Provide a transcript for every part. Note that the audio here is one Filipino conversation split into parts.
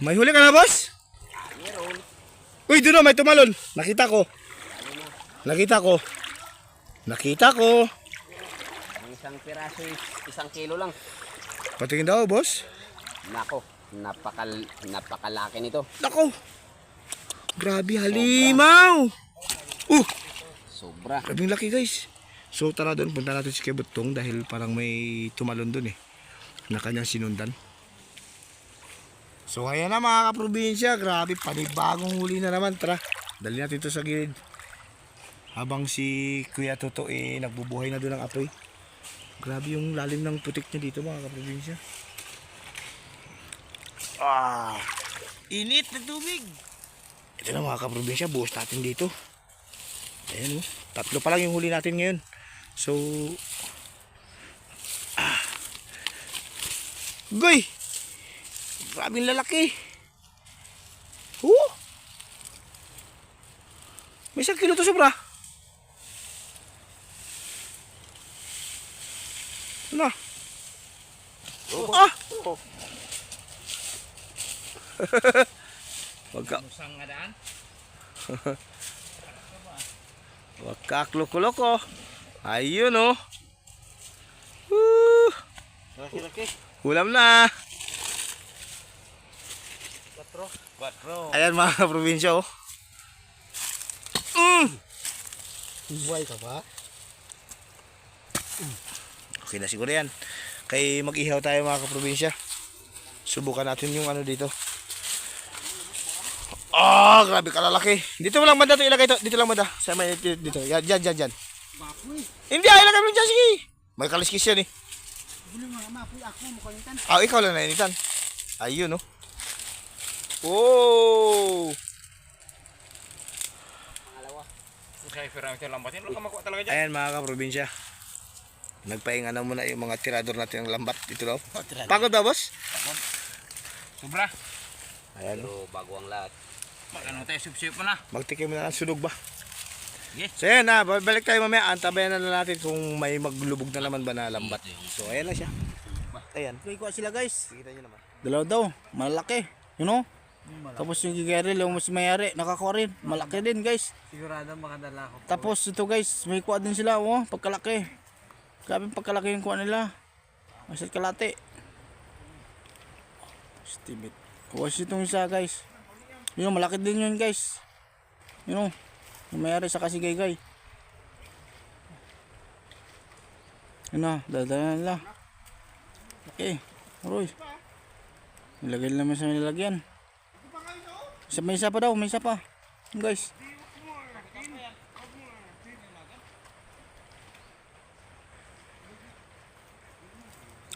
May huli ka na, boss? Meron. Uy, doon na, may tumalon. Nakita ko. Nakita ko. Nakita ko. Ang isang piraso is isang kilo lang. Patingin daw, boss. Nako, napakal napakalaki nito. Nako. Grabe, halimaw. Uh, Sobra. grabing laki, guys. So, tara doon. Punta natin si Kebutong dahil parang may tumalon doon eh. Na kanyang sinundan. So, ayan na mga kaprobinsya. Grabe, panibagong huli na naman. Tara, dali natin ito sa gilid. Habang si Kuya Toto eh, nagbubuhay na doon ng apoy. Grabe yung lalim ng putik niya dito mga kaprobinsya. Ah, init na tubig. Ito na mga kaprobinsya, buhos natin dito. Ayan oh, tatlo pa lang yung huli natin ngayon. So, ah, Goy! Grabing lalaki. Oh! May isang kilo to sobra. Ano? Ah! Wag ka. Musang nga daan? Wag ka loko Ayun oh. Woo! Laki-laki. Ulam na. Ayan mga probinsya oh. Mm! Buhay ka ba? Okay na siguro yan. Kay mag-ihaw tayo mga kaprobinsya. Subukan natin yung ano dito. Ah, grabe kalalaki. Dito mo lang banda to ilagay to. Dito lang banda. Sa may dito. dito. Yan, dyan, dyan, dyan. Mapoy. Hindi, ay ilagay mo dyan, sige. May kaliskis yan eh. Buli mga mapoy ako mukhang itan. Ah, ikaw lang nainitan. Ayun oh. Oh! Ito lang dyan. Ayan mga kaprobinsya. Nagpahinga na muna yung mga tirador natin ng lambat dito daw. Pagod ba, boss? Sobra. Ayan. Pero bago ang lahat. Mag ano tayo, sip-sip mo na. Magtikim na ng sunog ba? Yes. So ayan na, babalik tayo mamaya. Antabayan na lang natin kung may maglubog na naman ba na lambat. So ayan na siya. Ayan. Kuha sila guys. Kita nyo naman. Dalaw daw. Malaki. You know? Tapos yung gigeril, yung mas mayari, nakakuha rin. Malaki din guys. Sigurado makadala ko. Tapos ito guys, may kuha din sila. Oh, pagkalaki. Grabe yung pagkalaki yung kuha nila. Masat kalate. Stibit. Kuha siya itong isa guys. Yun, malaki din yun guys. You know? Yung mayari sa kasigay-gay. Yun na, dadala nila. Okay. Aroy. Nilagay naman sa nilagyan. May isa pa daw, may isa pa. Guys.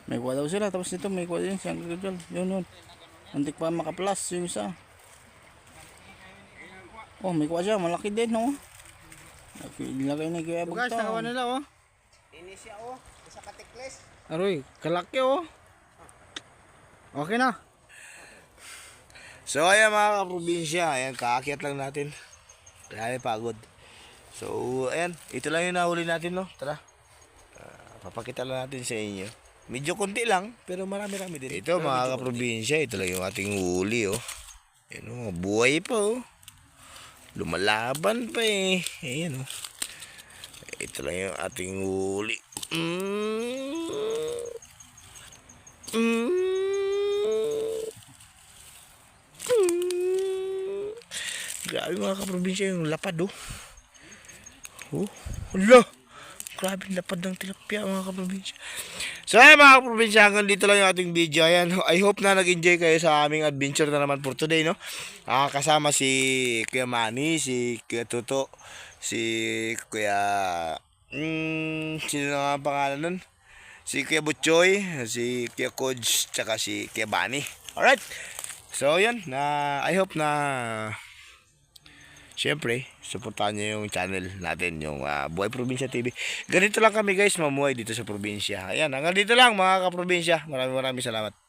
May kuha daw sila, tapos dito may kuha din siyang gagawin. Yun, yun. Antik pa maka-plus yung isa. Oh, may kuha siya, malaki din, no? Nilagay ni Kuya Guys, Bugtong. nakawa nila oh. Inisya oh. Isa katikles. Aroy, kalaki oh. Okay na. So ayan mga kaprobinsya, ayan kaakyat lang natin. Grabe pagod. So ayan, ito lang yung nahuli natin no. Tara. Ah, papakita lang natin sa inyo. Medyo konti lang, pero marami-rami din. Ito mga kaprobinsya, ito lang yung ating huli oh. Ayan oh, buhay pa oh. Lumalaban pa eh. Ayan oh. Ito lang yung ating huli. Mm. Mm. Grabe mga kaprobinsya yung lapad oh. Oh, hala. Grabe lapad ng tilapia mga kaprobinsya. So ayan mga kaprobinsya, hanggang dito lang yung ating video. Ayan, I hope na nag-enjoy kayo sa aming adventure na naman for today, no? Ah, kasama si Kuya Manny, si Kuya Tuto, si Kuya... Mm, sino na nga ang pangalan nun? Si Kuya Butchoy, si Kuya Kodge, tsaka si Kuya Bani. Alright. So, yun. Na, I hope na Siyempre, supportahan nyo yung channel natin, yung ah, Buhay Probinsya TV. Ganito lang kami guys, mamuhay dito sa probinsya. Ayan, hanggang dito lang mga kaprobinsya. Maraming maraming salamat.